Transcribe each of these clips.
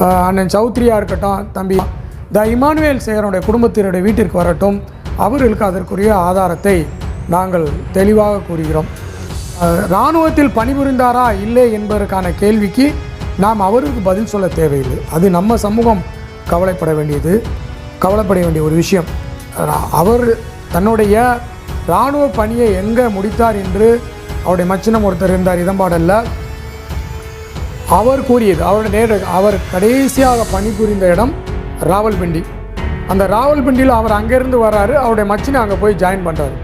அண்ணன் சௌத்ரியாக இருக்கட்டும் தம்பி த இமானுவேல் சேகரனுடைய குடும்பத்தினருடைய வீட்டிற்கு வரட்டும் அவர்களுக்கு அதற்குரிய ஆதாரத்தை நாங்கள் தெளிவாக கூறுகிறோம். இராணுவத்தில் பணிபுரிந்தாரா இல்லை என்பதற்கான கேள்விக்கு நாம் அவருக்கு பதில் சொல்ல தேவையில்லை. அது நம்ம சமூகம் கவலைப்பட வேண்டியது கவலைப்பட வேண்டிய ஒரு விஷயம். அவர் தன்னுடைய இராணுவ பணியை எங்கே முடித்தார் என்று அவருடைய மச்சினம் ஒருத்தர் இருந்தார் இதம்பாடல்ல அவர் கூறியது அவருடைய நேர அவர் கடைசியாக பணிபுரிந்த இடம் ராவல்பிண்டி. அந்த ராவல்பிண்டியில் அவர் அங்கேருந்து வர்றாரு அவருடைய மச்சினை அங்கே போய் ஜாயின் பண்ணுறாரு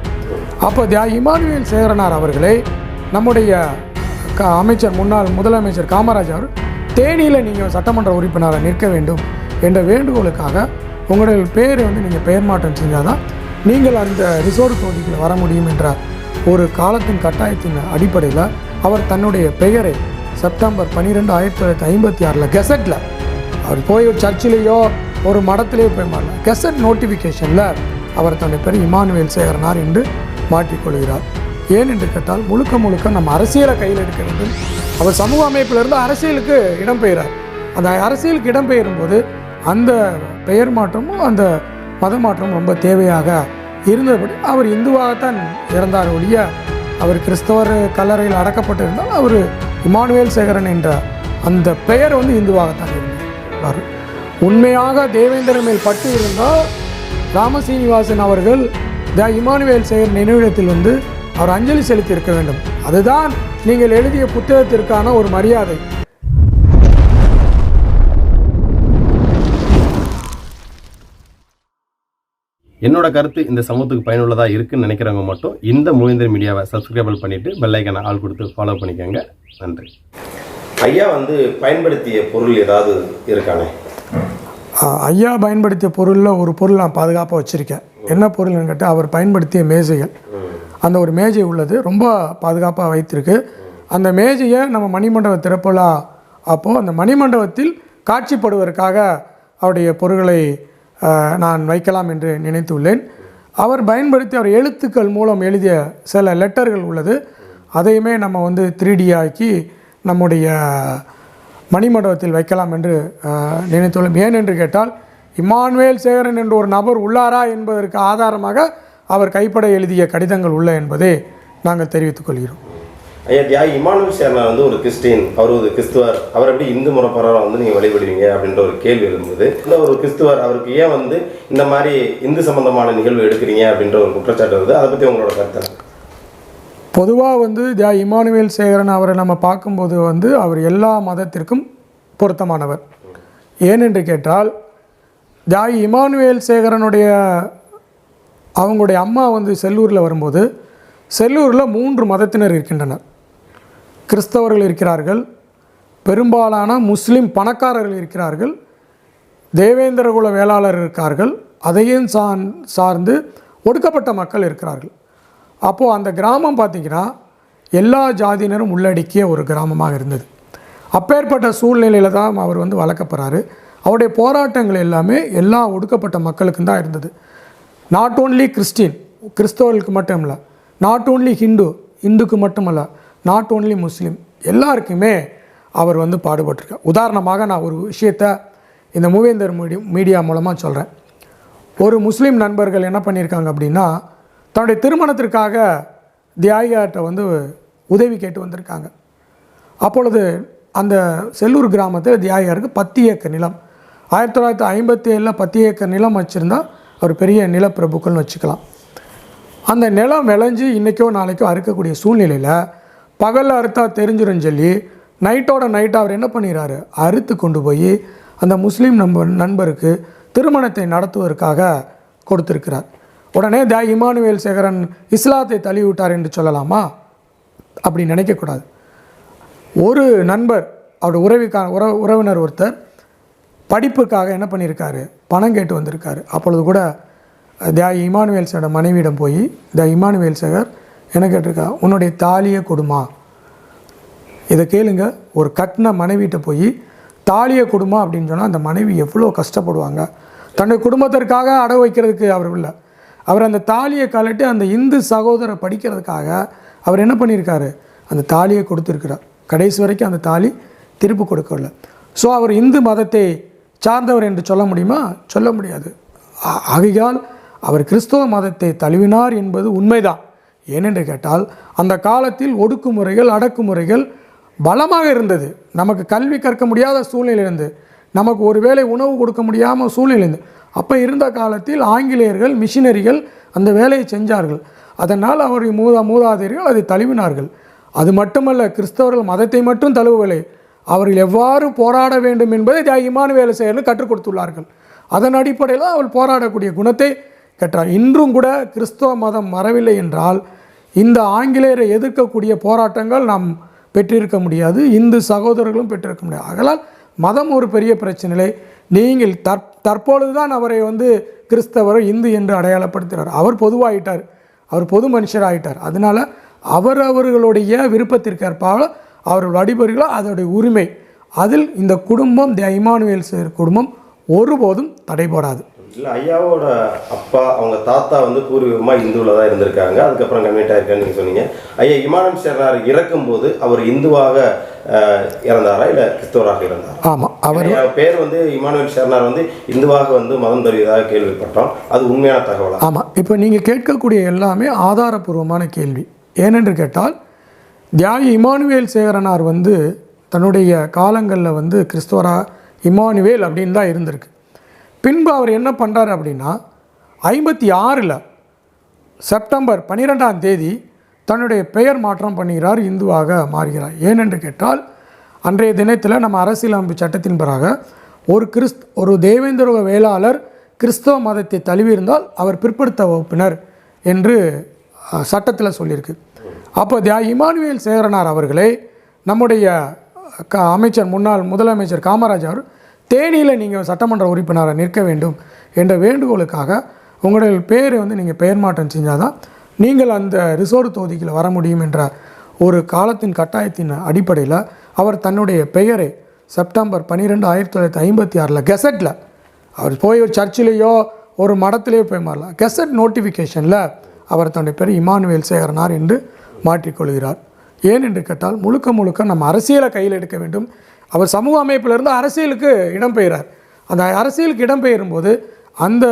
அப்போ தியா இமானுவேல் சேகரனார் அவர்களை நம்முடைய க அமைச்சர் முன்னாள் முதலமைச்சர் காமராஜ் அவர் தேனியில் நீங்கள் சட்டமன்ற உறுப்பினராக நிற்க வேண்டும் என்ற வேண்டுகோளுக்காக உங்களுடைய பேரை வந்து நீங்கள் பெயர் மாற்றம் செஞ்சால் தான் நீங்கள் அந்த ரிசோர்ட் தொகுதிக்குள்ள வர முடியும் என்ற ஒரு காலத்தின் கட்டாயத்தின் அடிப்படையில் அவர் தன்னுடைய பெயரை செப்டம்பர் பன்னிரெண்டு ஆயிரத்தி தொள்ளாயிரத்தி ஐம்பத்தி ஆறில் கெசட்டில் அவர் போய் ஒரு சர்ச்சிலேயோ ஒரு மடத்திலேயோ போய் மாறல கெசட் நோட்டிஃபிகேஷனில் அவர் தன்னுடைய பேர் இமானுவேல் சேகரனார் என்று மாற்றிக்கொள்கிறார் ஏன் என்று கேட்டால் முழுக்க முழுக்க நம்ம அரசியலை கையில் எடுக்க வேண்டும். அவர் சமூக அமைப்பிலிருந்து அரசியலுக்கு இடம்பெயரார் அந்த அரசியலுக்கு இடம்பெயரும் போது அந்த பெயர் மாற்றமும் அந்த மத மாற்றமும் ரொம்ப தேவையாக இருந்தபடி அவர் இந்துவாகத்தான் இறந்தார் ஒழிய அவர் கிறிஸ்தவர் கல்லறையில் அடக்கப்பட்டிருந்தால் அவர் இமானுவேல் சேகரன் என்ற அந்த பெயர் வந்து இந்துவாகத்தான் இருந்தார். உண்மையாக தேவேந்திரன் மேல் பட்டு இருந்தால் ராமசீனிவாசன் அவர்கள் த இமானுவேல் சேகர் நினைவிடத்தில் வந்து அவர் அஞ்சலி செலுத்தி இருக்க வேண்டும். அதுதான் நீங்கள் எழுதிய புத்தகத்திற்கான ஒரு மரியாதை. என்னோட கருத்து இந்த சமூகத்துக்கு பயனுள்ளதாக இருக்குன்னு நினைக்கிறவங்க மட்டும் இந்த மூவேந்தர் மீடியாவை சப்ஸ்கிரைபிள் பண்ணிட்டு பெல் ஐக்கானை ஆள் கொடுத்து ஃபாலோ பண்ணிக்கோங்க. நன்றி. ஐயா வந்து பயன்படுத்திய பொருள் ஏதாவது இருக்கானே? ஐயா பயன்படுத்திய பொருளில் ஒரு பொருள் நான் பாதுகாப்பாக வச்சுருக்கேன். என்ன பொருள்னு கேட்டால் அவர் பயன்படுத்திய மேஜைகள். அந்த ஒரு மேஜை உள்ளது ரொம்ப பாதுகாப்பாக வைத்திருக்கு. அந்த மேஜையை நம்ம மணிமண்டப திறப்புலா அப்போது அந்த மணிமண்டபத்தில் காட்சிப்படுவதற்காக அவருடைய பொருட்களை ஆஹ், நான் வைக்கலாம் என்று நினைத்துள்ளேன். அவர் பயன்படுத்தி அவர் எழுத்துக்கள் மூலம் எழுதிய சில லெட்டர்கள் உள்ளது. அதையுமே நம்ம வந்து த்ரீ ஆக்கி நம்முடைய மணிமண்டபத்தில் வைக்கலாம் என்று நினைத்துள்ளோம். ஏன் என்று கேட்டால் இமானுவேல் சேகரன் என்ற ஒரு நபர் உள்ளாரா என்பதற்கு ஆதாரமாக அவர் கைப்பட எழுதிய கடிதங்கள் உள்ள என்பதை நாங்கள் தெரிவித்துக் கொள்கிறோம். ஐயா தியாகி இமானுவல் சேர்னா வந்து ஒரு கிறிஸ்டின் அவர் ஒரு கிறிஸ்துவர். அவர் எப்படி இந்து முறைப்பரவரை வந்து நீங்கள் வழிபடுவீங்க அப்படின்ற ஒரு கேள்வி இருந்தது இந்த ஒரு கிறிஸ்துவர் அவருக்கு ஏன் வந்து இந்த மாதிரி இந்து சம்பந்தமான நிகழ்வு எடுக்கிறீங்க அப்படின்ற ஒரு குற்றச்சாட்டு வருது. அதை பற்றி உங்களோட கருத்து பொதுவாக வந்து தியா இமானுவேல் சேகரன் அவரை நம்ம பார்க்கும்போது வந்து அவர் எல்லா மதத்திற்கும் பொருத்தமானவர். ஏனென்று கேட்டால் தியாகி இமானுவேல் சேகரனுடைய அவங்களுடைய அம்மா வந்து செல்லூரில் வரும்போது செல்லூரில் மூன்று மதத்தினர் இருக்கின்றனர். கிறிஸ்தவர்கள் இருக்கிறார்கள் பெரும்பாலான முஸ்லீம் பணக்காரர்கள் இருக்கிறார்கள் தேவேந்திரகுல வேளாளர் இருக்கார்கள் அதையும் சார் சார்ந்து ஒடுக்கப்பட்ட மக்கள் இருக்கிறார்கள். அப்போது அந்த கிராமம் பார்த்திங்கன்னா எல்லா ஜாதியினரும் உள்ளடக்கிய ஒரு கிராமமாக இருந்தது. அப்பேற்பட்ட சூழ்நிலையில் தான் அவர் வந்து வளர்க்கப்படுறாரு அவருடைய போராட்டங்கள் எல்லாமே எல்லா ஒடுக்கப்பட்ட மக்களுக்கும் தான் இருந்தது. நாட் ஓன்லி கிறிஸ்டின் கிறிஸ்தவர்களுக்கு மட்டும் இல்லை நாட் ஓன்லி ஹிந்து இந்துக்கு மட்டுமல்ல நாட் ஓன்லி முஸ்லீம் எல்லாருக்குமே அவர் வந்து பாடுபட்டிருக்கார் உதாரணமாக நான் ஒரு விஷயத்தை இந்த மூவேந்தர் மீடியா மீடியா மூலமாக சொல்கிறேன் ஒரு முஸ்லீம் நண்பர்கள் என்ன பண்ணியிருக்காங்க அப்படின்னா தன்னுடைய திருமணத்திற்காக தியாகியார்கிட்ட வந்து உதவி கேட்டு வந்திருக்காங்க. அப்பொழுது அந்த செல்லூர் கிராமத்தில் தியாகியாருக்கு பத்து ஏக்கர் நிலம். ஆயிரத்தி தொள்ளாயிரத்தி ஐம்பத்தி ஏழில் பத்து ஏக்கர் நிலம் வச்சுருந்தா அவர் பெரிய நிலப்பிரபுக்கள்னு வச்சுக்கலாம். அந்த நிலம் விளைஞ்சு இன்றைக்கோ நாளைக்கோ அறுக்கக்கூடிய சூழ்நிலையில் பகலில் அறுத்தா தெரிஞ்சிடும் சொல்லி நைட்டோட நைட்டாக அவர் என்ன பண்ணிடுறாரு அறுத்து கொண்டு போய் அந்த முஸ்லீம் நண்பர் நண்பருக்கு திருமணத்தை நடத்துவதற்காக கொடுத்திருக்கிறார். உடனே த இமானுவேல் சேகரன் இஸ்லாத்தை தள்ளிவிட்டார் என்று சொல்லலாமா? அப்படி நினைக்கக்கூடாது. ஒரு நண்பர் அவருடைய உறவிக்கா உற உறவினர் ஒருத்தர் படிப்புக்காக என்ன பண்ணியிருக்காரு? பணம் கேட்டு வந்திருக்காரு. அப்பொழுது கூட த இமானுவேல் சேகர் மனைவியிடம் போய் த இமானுவேல் சேகர் என்ன கேட்டிருக்கா? உன்னுடைய தாலியை கொடுமா. இதை கேளுங்க. ஒரு கட்டின மனைவிட்ட போய் தாலியை கொடுமா அப்படின்னு சொன்னால் அந்த மனைவி எவ்வளோ கஷ்டப்படுவாங்க. தன்னுடைய குடும்பத்திற்காக அடகு வைக்கிறதுக்கு அவர் இல்லை. அவர் அந்த தாலியை கலட்டி அந்த இந்து சகோதரை படிக்கிறதுக்காக அவர் என்ன பண்ணியிருக்காரு? அந்த தாலியை கொடுத்துருக்கிறார். கடைசி வரைக்கும் அந்த தாலி திருப்பி கொடுக்கல ஸோ அவர் இந்து மதத்தை சார்ந்தவர் என்று சொல்ல முடியுமா? சொல்ல முடியாது. ஆகையால் அவர் கிறிஸ்தவ மதத்தை தழுவினார் என்பது உண்மைதான். ஏனென்று கேட்டால் அந்த காலத்தில் ஒடுக்குமுறைகள் அடக்குமுறைகள் பலமாக இருந்தது. நமக்கு கல்வி கற்க முடியாத சூழ்நிலை இருந்து நமக்கு ஒருவேளை உணவு கொடுக்க முடியாமல் சூழ்நிலை இருந்து அப்போ இருந்த காலத்தில் ஆங்கிலேயர்கள் மிஷினரிகள் அந்த வேலையை செஞ்சார்கள். அதனால் அவர் மூதா மூதாதையர்கள் அதை தழுவினார்கள். அது மட்டுமல்ல கிறிஸ்தவர்கள் மதத்தை மட்டும் தழுவவில்லை. அவர்கள் எவ்வாறு போராட வேண்டும் என்பதை தியாக வேலை செயலர் கற்றுக் கொடுத்துள்ளார்கள். அதன் அடிப்படையில் அவள் போராடக்கூடிய குணத்தை கற்றார். இன்றும் கூட கிறிஸ்தவ மதம் மறவில்லை என்றால் இந்த ஆங்கிலேயரை எதிர்க்கக்கூடிய போராட்டங்கள் நாம் பெற்றிருக்க முடியாது இந்து சகோதரர்களும் பெற்றிருக்க முடியாது. ஆகலால் மதம் ஒரு பெரிய பிரச்சனை நீங்கள் தற் தற்பொழுது தான் அவரை வந்து கிறிஸ்தவர் இந்து என்று அடையாளப்படுத்துகிறார். அவர் பொதுவாயிட்டார். அவர் பொது மனுஷராயிட்டார். அதனால் அவர் அவர்களுடைய விருப்பத்திற்கேற்பால் அவர்கள் வழிபடுகளோ அதோடைய உரிமை. அதில் இந்த குடும்பம் த இமானுவேல் குடும்பம் ஒருபோதும் தடைபடாது. இல்லை ஐயாவோட அப்பா அவங்க தாத்தா வந்து பூர்வீகமாக இந்துவில் தான் இருந்திருக்காங்க. அதுக்கப்புறம் கன்வெர்ட் ஆயிருக்கான்னு நீங்கள் சொன்னீங்க. ஐயா இமானம் சேர்னார் இறக்கும்போது அவர் இந்துவாக இறந்தாரா? இல்லை கிறிஸ்தவராக இறந்தாரா? ஆமாம் அவர் பேர் வந்து இமானுவேல் ஷெர்னார் வந்து இந்துவாக வந்து மதம் தருவதாக கேள்விப்பட்டோம். அது உண்மையான தகவலா? ஆமாம் இப்போ நீங்கள் கேட்கக்கூடிய எல்லாமே ஆதாரபூர்வமான கேள்வி. ஏனென்று கேட்டால் தியாகி இமானுவேல் சேகரனார் வந்து தன்னுடைய காலங்களில் வந்து கிறிஸ்துவரா இமானுவேல் அப்படின்னு தான் இருந்திருக்கு. பின்பு அவர் என்ன பண்ணுறாரு அப்படின்னா ஐம்பத்தி ஆறில் செப்டம்பர் பன்னிரெண்டாம் தேதி தன்னுடைய பெயர் மாற்றம் பண்ணுகிறார் இந்துவாக மாறுகிறார். ஏனென்று கேட்டால் அன்றைய தினத்தில் நம்ம அரசியலமைப்பு சட்டத்தின் பிறக ஒரு கிறிஸ்த் ஒரு தேவேந்திர வேளாளர் கிறிஸ்தவ மதத்தை தழுவியிருந்தால் அவர் பிற்படுத்த வகுப்பினர் என்று சட்டத்தில் சொல்லியிருக்கு. அப்போ தியா இமானுவேல் சேகரனார் அவர்களே நம்முடைய க அமைச்சர் முன்னாள் முதலமைச்சர் காமராஜர் அவர் தேனியில் நீங்கள் சட்டமன்ற உறுப்பினராக நிற்க வேண்டும் என்ற வேண்டுகோளுக்காக உங்களுடைய பேரை வந்து நீங்கள் பெயர் மாற்றம் செஞ்சால் தான் நீங்கள் அந்த ரிசோர்ட் தொகுதிக்கு வர முடியும் என்ற ஒரு காலத்தின் கட்டாயத்தின் அடிப்படையில் அவர் தன்னுடைய பெயரை செப்டம்பர் பன்னிரெண்டு ஆயிரத்தி தொள்ளாயிரத்தி ஐம்பத்தி ஆறில் கெசட்டில் அவர் போய் ஒரு சர்ச்சிலேயோ ஒரு மடத்திலேயோ போய் மாறலாம். கெசட் நோட்டிஃபிகேஷனில் அவர் தன்னுடைய பேர் இமானுவேல் சேகரனார் என்று மாற்றிக்கொள்கிறார். ஏன் என்று கேட்டால் முழுக்க முழுக்க நம்ம அரசியலை கையில் எடுக்க வேண்டும். அவர் சமூக அமைப்பிலிருந்து அரசியலுக்கு இடம்பெயரார் அந்த அரசியலுக்கு இடம்பெயரும்போது அந்த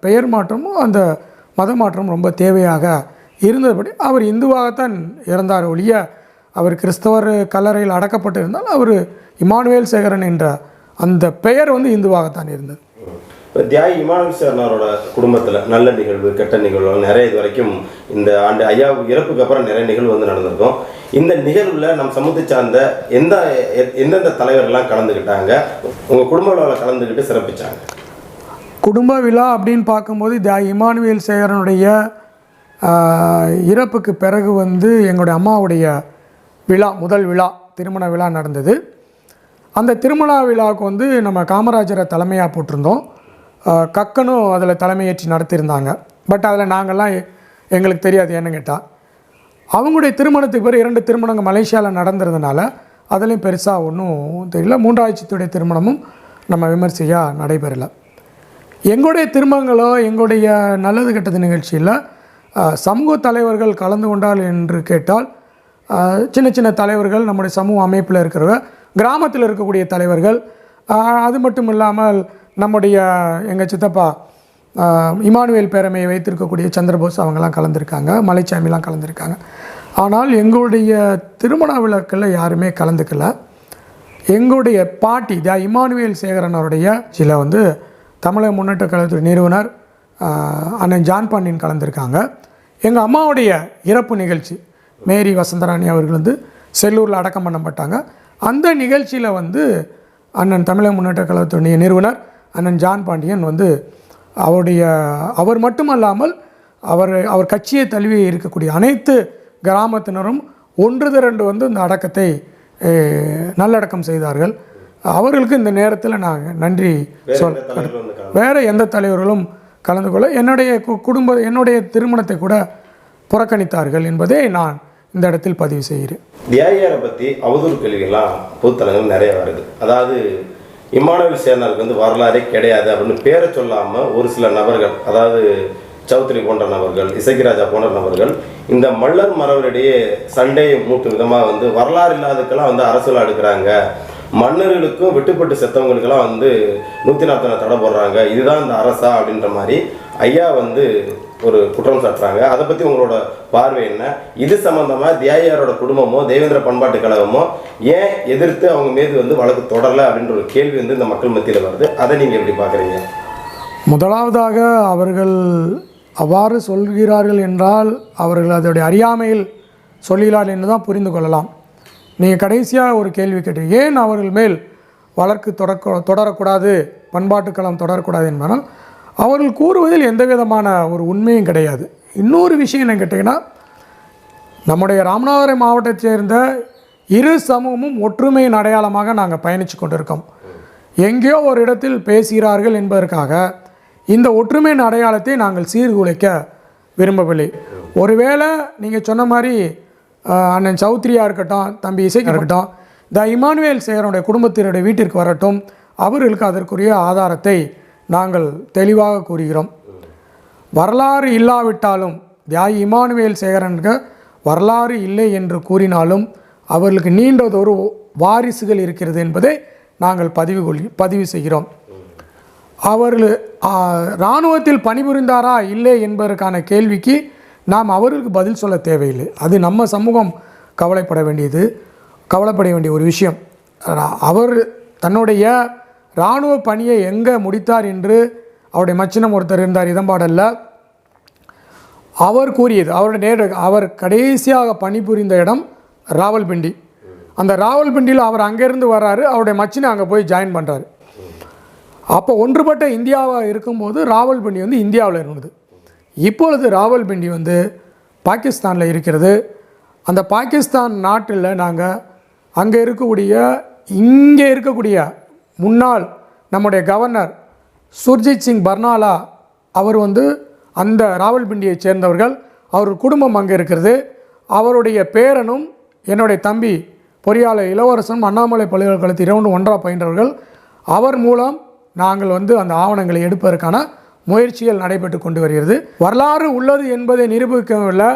பெயர் மாற்றமும் அந்த மத மாற்றம் ரொம்ப தேவையாக இருந்தபடி அவர் இந்துவாகத்தான் இறந்தார் ஒழிய அவர் கிறிஸ்தவர் கல்லறையில் அடக்கப்பட்டிருந்தால் அவர் இமானுவேல் சேகரன் என்ற அந்த பெயர் வந்து இந்துவாகத்தான் இருந்தது. தியாகி இமானுவேல் சேர்னாரோட குடும்பத்தில் நல்ல நிகழ்வு கெட்ட நிகழ்வு நிறைய இது வரைக்கும் இந்த ஆண்டு ஐயா இறப்புக்கு அப்புறம் நிறைய நிகழ்வு வந்து நடந்திருக்கும். இந்த நிகழ்வில் நம் சமூகத்தை சார்ந்த எந்த எந்தெந்த தலைவர்கள்லாம் கலந்துக்கிட்டாங்க உங்கள் குடும்ப விழாவில் கலந்துக்கிட்டு சிறப்பிச்சாங்க. குடும்ப விழா அப்படின்னு பார்க்கும்போது தியாகி இமானுவேல் சேகரனுடைய இறப்புக்கு பிறகு வந்து எங்களுடைய அம்மாவுடைய விழா முதல் விழா திருமண விழா நடந்தது. அந்த திருமண விழாவுக்கு வந்து நம்ம காமராஜரை தலைமையாக போட்டிருந்தோம். கக்கனும் அதில் தலைமையேற்றி நடத்தியிருந்தாங்க. பட் அதில் நாங்கள்லாம் எங்களுக்கு தெரியாது என்னன்னு கேட்டால் அவங்களுடைய திருமணத்துக்கு பிறகு இரண்டு திருமணங்கள் மலேசியாவில் நடந்ததுனால அதுலேயும் பெருசாக ஒன்றும் தெரியல. மூன்றாட்சித்துடைய திருமணமும் நம்ம விமர்சையாக நடைபெறலை. எங்களுடைய திருமணங்களோ எங்களுடைய நல்லது கெட்டது நிகழ்ச்சியில் சமூக தலைவர்கள் கலந்து கொண்டால் என்று கேட்டால் சின்ன சின்ன தலைவர்கள் நம்முடைய சமூக அமைப்பில் இருக்கிறவங்க கிராமத்தில் இருக்கக்கூடிய தலைவர்கள் அது மட்டும் இல்லாமல் நம்முடைய எங்கள் சித்தப்பா இமானுவேல் பேரமையை வைத்திருக்கக்கூடிய சந்திரபோஸ் அவங்கெல்லாம் கலந்துருக்காங்க மலைச்சாமிலாம் கலந்துருக்காங்க. ஆனால் எங்களுடைய திருமண விழாக்களில் யாருமே கலந்துக்கல. எங்களுடைய பாட்டி த இமானுவேல் சேகரன் அவருடைய சில வந்து தமிழக முன்னேற்ற கழகத்துடைய நிறுவனர் அண்ணன் ஜான் பாண்டியன் கலந்துருக்காங்க. எங்கள் அம்மாவுடைய இறப்பு நிகழ்ச்சி மேரி வசந்தராணி அவர்கள் வந்து செல்லூரில் அடக்கம் பண்ணப்பட்டாங்க. அந்த நிகழ்ச்சியில் வந்து அண்ணன் தமிழக முன்னேற்ற கழகத்துடைய நிறுவனர் அண்ணன் ஜான் பாண்டியன் வந்து அவருடைய அவர் மட்டுமல்லாமல் அவர் அவர் கட்சியை தழுவி இருக்கக்கூடிய அனைத்து கிராமத்தினரும் ஒன்று திரண்டு வந்து இந்த அடக்கத்தை நல்லடக்கம் செய்தார்கள். அவர்களுக்கு இந்த நேரத்தில் நாங்கள் நன்றி சொல் வேறு எந்த தலைவர்களும் கலந்து கொள்ள என்னுடைய குடும்ப என்னுடைய திருமணத்தை கூட புறக்கணித்தார்கள் என்பதை நான் இந்த இடத்தில் பதிவு செய்கிறேன். தியாகியாரை பற்றி அவதூறு கேள்விகள்லாம் பொதுத்தலங்கள் நிறைய வருது. அதாவது இமானுவேல் சேர்னாருக்கு வந்து வரலாறே கிடையாது அப்படின்னு பேரை சொல்லாமல் ஒரு சில நபர்கள் அதாவது சௌத்ரி போன்ற நபர்கள் இசக்கிராஜா போன்ற நபர்கள் இந்த மல்லர் மரவரிடையே சண்டையை மூட்டும் விதமாக வந்து வரலாறு இல்லாததுக்கெல்லாம் வந்து அரசியல் எடுக்கிறாங்க மன்னர்களுக்கும் விட்டுப்பட்டு செத்தவங்களுக்கெல்லாம் வந்து நூற்றி நாற்பது தடை போடுறாங்க. இதுதான் இந்த அரசா அப்படின்ற மாதிரி ஐயா வந்து ஒரு குற்றம் சாட்டுறாங்க. அதை பற்றி உங்களோட பார்வை என்ன? இது சம்மந்தமாக தியாகியாரோட குடும்பமோ தேவேந்திர பண்பாட்டு கழகமோ ஏன் எதிர்த்து அவங்க மீது வந்து வழக்கு தொடரலை அப்படின்ற ஒரு கேள்வி வந்து இந்த மக்கள் மத்தியில் வருது. அதை நீங்கள் எப்படி பார்க்குறீங்க? முதலாவதாக அவர்கள் அவ்வாறு சொல்கிறார்கள் என்றால் அவர்கள் அதோடைய அறியாமையில் சொல்கிறார்கள் என்று தான் புரிந்து கொள்ளலாம். நீங்கள் கடைசியாக ஒரு கேள்வி கேட்டீங்க. ஏன் அவர்கள் மேல் வழக்கு தொடக்க தொடரக்கூடாது? பண்பாட்டுக்களம் தொடரக்கூடாது என்பதனால் அவர்கள் கூறுவதில் எந்த விதமான ஒரு உண்மையும் கிடையாது. இன்னொரு விஷயம் என்ன கேட்டிங்கன்னா நம்முடைய ராமநாதபுரம் மாவட்டத்தை சேர்ந்த இரு சமூகமும் ஒற்றுமையின் அடையாளமாக நாங்கள் பயணித்து கொண்டிருக்கோம். எங்கேயோ ஒரு இடத்தில் பேசுகிறார்கள் என்பதற்காக இந்த ஒற்றுமையின் அடையாளத்தை நாங்கள் சீர்குலைக்க விரும்பவில்லை. ஒருவேளை நீங்கள் சொன்ன மாதிரி அண்ணன் சௌத்ரியாக இருக்கட்டும் தம்பி இசைக்கு இருக்கட்டும் த இமானுவேல் சேகரனுடைய குடும்பத்தினருடைய வீட்டிற்கு வரட்டும் அவர்களுக்கு அதற்குரிய ஆதாரத்தை நாங்கள் தெளிவாக கூறுகிறோம். வரலாறு இல்லாவிட்டாலும் தியாகி இமானுவேல் சேகரனுக்கு வரலாறு இல்லை என்று கூறினாலும் அவர்களுக்கு நீண்டதொரு வாரிசுகள் இருக்கிறது என்பதை நாங்கள் பதிவு கொள் பதிவு செய்கிறோம். அவர்கள் இராணுவத்தில் பணிபுரிந்தாரா இல்லை என்பதற்கான கேள்விக்கு நாம் அவர்களுக்கு பதில் சொல்ல தேவையில்லை. அது நம்ம சமூகம் கவலைப்பட வேண்டியது கவலைப்பட வேண்டிய ஒரு விஷயம். அவர் தன்னுடைய இராணுவ பணியை எங்கே முடித்தார் என்று அவருடைய மச்சினம் ஒருத்தர் இருந்தார் இதம்பாடல்ல அவர் கூறியது அவருடைய நேர அவர் கடைசியாக பணிபுரிந்த இடம் ராவல்பிண்டி. அந்த ராவல்பிண்டியில் அவர் அங்கேருந்து வர்றாரு அவருடைய மச்சினை அங்கே போய் ஜாயின் பண்ணுறாரு அப்போ ஒன்றுபட்ட இந்தியாவாக இருக்கும்போது ராவல்பிண்டி வந்து இந்தியாவில் இருந்தது. இப்பொழுது ராவல்பிண்டி வந்து பாகிஸ்தானில் இருக்கிறது. அந்த பாகிஸ்தான் நாட்டில் நாங்கள் அங்கே இருக்கக்கூடிய இங்கே இருக்கக்கூடிய முன்னாள் நம்முடைய கவர்னர் சுர்ஜித் சிங் பர்னாலா அவர் வந்து அந்த ராவல்பிண்டியைச் சேர்ந்தவர்கள். அவர் குடும்பம் அங்கே இருக்கிறது. அவருடைய பேரனும் என்னுடைய தம்பி பொறியாளர் இளவரசன் அண்ணாமலை பல்கலைக்கழகத்தில் இரண்டு ஒன்றாக பயின்றவர்கள். அவர் மூலம் நாங்கள் வந்து அந்த ஆவணங்களை எடுப்பதற்கான முயற்சிகள் நடைபெற்று கொண்டு வருகிறது. வரலாறு உள்ளது என்பதை நிரூபிக்கவில்லை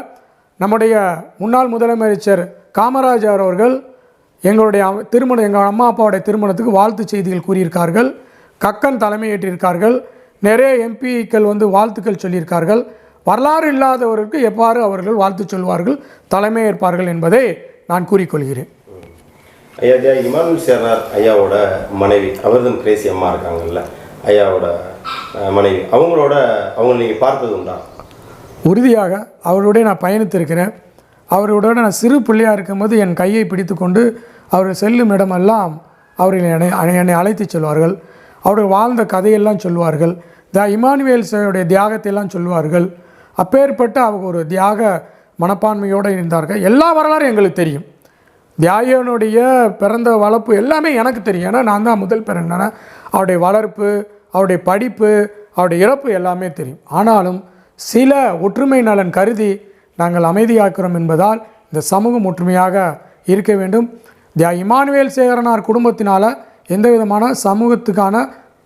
நம்முடைய முன்னாள் முதலமைச்சர் காமராஜர் அவர்கள் எங்களுடைய திருமணம் எங்கள் அம்மா அப்பாவுடைய திருமணத்துக்கு வாழ்த்து செய்திகள் கூறியிருக்கார்கள். கக்கன் தலைமையேற்றிருக்கார்கள் நிறைய எம்பிக்கள் வந்து வாழ்த்துக்கள் சொல்லியிருக்கார்கள். வரலாறு இல்லாதவருக்கு எவ்வாறு அவர்கள் வாழ்த்து சொல்வார்கள் தலைமையேற்பார்கள் என்பதை நான் கூறிக்கொள்கிறேன். ஐயா தியா இமானுல் சேர்னார் ஐயாவோட மனைவி அவர்தம் கிரேசி அம்மா இருக்காங்கல்ல ஐயாவோட மனைவி. அவங்களோட அவங்களை நீங்கள் பார்த்தது உண்டா? உறுதியாக அவருடைய நான் பயணித்திருக்கிறேன். அவரோட நான் சிறு பிள்ளையாக இருக்கும்போது என் கையை பிடித்துக்கொண்டு அவர் செல்லும் இடமெல்லாம் அவர்கள் என்னை என்னை அழைத்து செல்வார்கள். அவர்கள் வாழ்ந்த கதையெல்லாம் சொல்வார்கள். த இமானுவேல் சேவையுடைய தியாகத்தை எல்லாம் சொல்வார்கள். அப்பேற்பட்ட அவங்க ஒரு தியாக மனப்பான்மையோடு இருந்தார்கள். எல்லா வரலாறும் எங்களுக்கு தெரியும். தியாகனுடைய பிறந்த வளர்ப்பு எல்லாமே எனக்கு தெரியும். ஏன்னா நான் தான் முதல் பிறந்தேன் அவருடைய வளர்ப்பு அவருடைய படிப்பு அவருடைய இறப்பு எல்லாமே தெரியும். ஆனாலும் சில ஒற்றுமை நலன் கருதி நாங்கள் அமைதியாக்கிறோம் என்பதால் இந்த சமூகம் ஒற்றுமையாக இருக்க வேண்டும். தியா இமானுவேல் சேகரனார் குடும்பத்தினால் எந்த விதமான சமூகத்துக்கான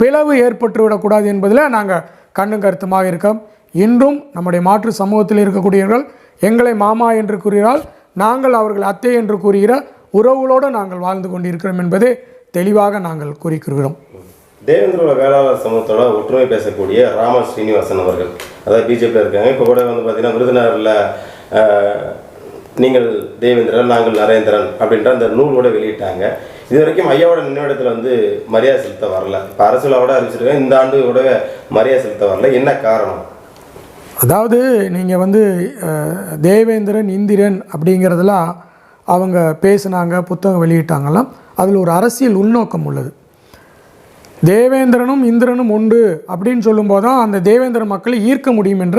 பிளவு ஏற்பட்டுவிடக்கூடாது என்பதில் நாங்கள் கண்ணும் கருத்துமாக இருக்கோம். இன்றும் நம்முடைய மாற்று சமூகத்தில் இருக்கக்கூடியவர்கள் எங்களை மாமா என்று கூறுகிறால் நாங்கள் அவர்கள் அத்தை என்று கூறுகிற உறவுகளோடு நாங்கள் வாழ்ந்து கொண்டிருக்கிறோம் என்பதை தெளிவாக நாங்கள் கூறிக்கிறோம் தேவேந்திரோட வேளாளர் சமூகத்தோட ஒற்றுமை பேசக்கூடிய ராம ஸ்ரீனிவாசன் அவர்கள் அதாவது பிஜேபியில் இருக்காங்க. இப்போ கூட வந்து பார்த்தீங்கன்னா விருதுநகரில் நீங்கள் தேவேந்திரன் நாங்கள் நரேந்திரன் அப்படின்ற அந்த நூலோட வெளியிட்டாங்க. இது வரைக்கும் ஐயாவோட நினைவிடத்தில் வந்து மரியாதை செலுத்த வரல. இப்போ அரசுலாவோட அறிவிச்சிருக்கேன் இந்த ஆண்டு கூட மரியாதை செலுத்த வரல. என்ன காரணம்? அதாவது நீங்கள் வந்து தேவேந்திரன் இந்திரன் அப்படிங்கிறதெல்லாம் அவங்க பேசுனாங்க புத்தகம் வெளியிட்டாங்கலாம். அதில் ஒரு அரசியல் உள்நோக்கம் உள்ளது. தேவேந்திரனும் இந்திரனும் உண்டு அப்படின்னு சொல்லும்போது தான் அந்த தேவேந்திர மக்களை ஈர்க்க முடியும் என்ற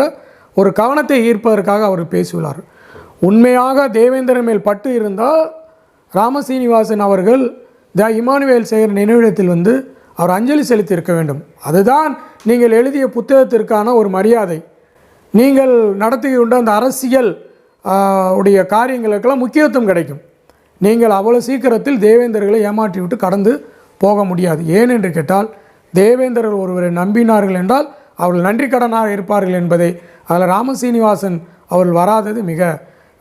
ஒரு கவனத்தை ஈர்ப்பதற்காக அவர் பேசியுள்ளார் உண்மையாக தேவேந்திரன் மேல் பட்டு இருந்தால் ராமசீனிவாசன் அவர்கள் த இமானுவேல் செய்கிற நினைவிடத்தில் வந்து அவர் அஞ்சலி செலுத்தியிருக்க வேண்டும். அதுதான் நீங்கள் எழுதிய புத்தகத்திற்கான ஒரு மரியாதை. நீங்கள் நடத்துகின்ற அந்த அரசியல் உடைய காரியங்களுக்கெல்லாம் முக்கியத்துவம் கிடைக்கும். நீங்கள் அவ்வளோ சீக்கிரத்தில் தேவேந்தர்களை ஏமாற்றி விட்டு கடந்து போக முடியாது. ஏன் என்று கேட்டால் தேவேந்திரர் ஒருவரை நம்பினார்கள் என்றால் அவர்கள் நன்றி கடனாக இருப்பார்கள் என்பதை அதில் ராமசீனிவாசன் அவர்கள் வராதது மிக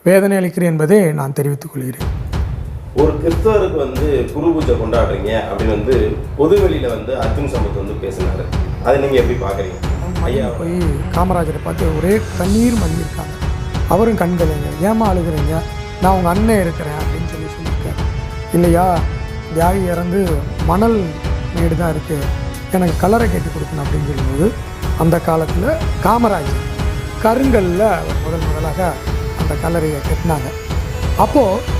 வேதனை அளிக்கிறேன் என்பதை நான் தெரிவித்துக் கொள்கிறேன். ஒரு கிறிஸ்தவருக்கு வந்து குரு பூஜை கொண்டாடுறீங்க அப்படின்னு வந்து பொதுவெளியில வந்து அர்ஜுன் சம்பத் வந்து பேசினாரு. அதை நீங்க எப்படி பாக்குறீங்க ஐயா போய் காமராஜரை பார்த்து ஒரே கண்ணீர் மல்லியிருக்காங்க. அவரும் கண்களைங்க ஏமா அழுகுறீங்க? நான் உங்கள் அண்ணன் இருக்கிறேன் அப்படின்னு சொல்லி சொல்லியிருக்காரு. இல்லையா? தியாகி இறந்து மணல் மேடு தான் இருக்குது எனக்கு கலரை கேட்டு கொடுக்கணும் அப்படின்னு சொல்லும்போது அந்த காலத்தில் காமராஜர் கருங்கல்ல அவர் முதல் முதலாக அந்த கல்லறையை கட்டினாங்க. அப்போது